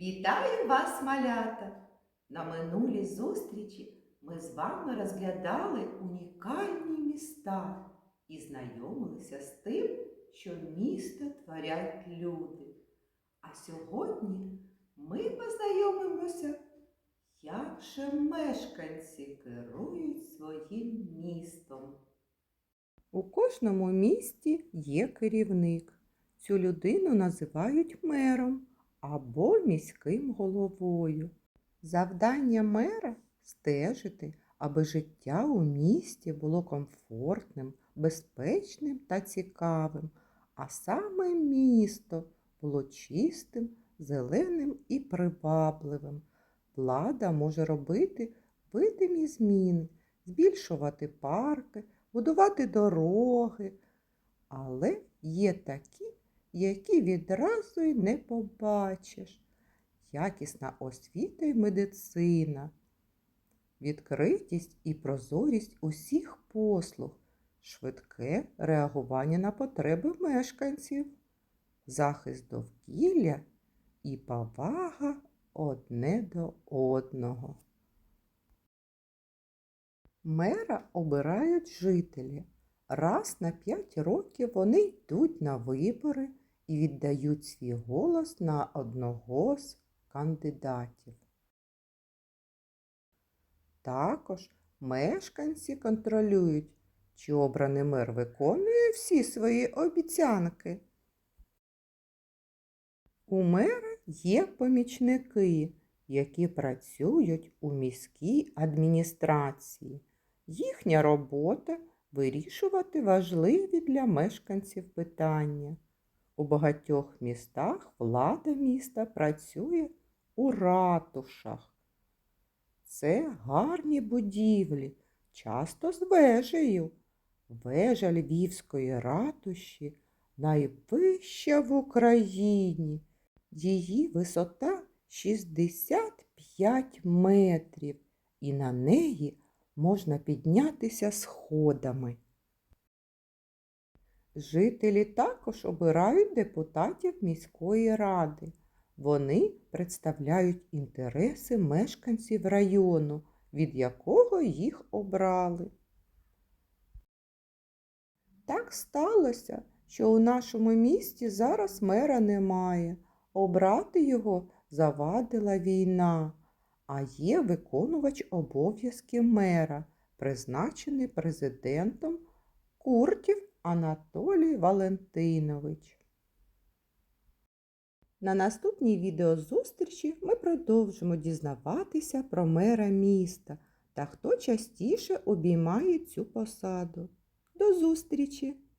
Вітаю вас, малята! На минулій зустрічі ми з вами розглядали унікальні міста і знайомилися з тим, що місто творять люди. А сьогодні ми познайомимося, як же мешканці керують своїм містом. У кожному місті є керівник. Цю людину називають мером або міським головою. Завдання мера стежити, аби життя у місті було комфортним, безпечним та цікавим, а саме місто було чистим, зеленим і привабливим. Влада може робити видимі зміни, збільшувати парки, будувати дороги, але є такі, які відразу й не побачиш. Якісна освіта й медицина, відкритість і прозорість усіх послуг, швидке реагування на потреби мешканців, захист довкілля і повага одне до одного. Мера обирають жителі. Раз на п'ять років вони йдуть на вибори і віддають свій голос на одного з кандидатів. Також мешканці контролюють, чи обраний мер виконує всі свої обіцянки. У мера є помічники, які працюють у міській адміністрації. Їхня робота вирішувати важливі для мешканців питання. У багатьох містах влада міста працює у ратушах. Це гарні будівлі, часто з вежею. Вежа Львівської ратуші найвища в Україні. Її висота 65 метрів, і на неї можна піднятися сходами. Жителі також обирають депутатів міської ради. Вони представляють інтереси мешканців району, від якого їх обрали. Так сталося, що у нашому місті зараз мера немає. Обрати його завадила війна, а є виконувач обов'язків мера, призначений президентом Куртів Анатолій Валентинович. На наступній відеозустрічі ми продовжимо дізнаватися про мера міста та хто частіше обіймає цю посаду. До зустрічі!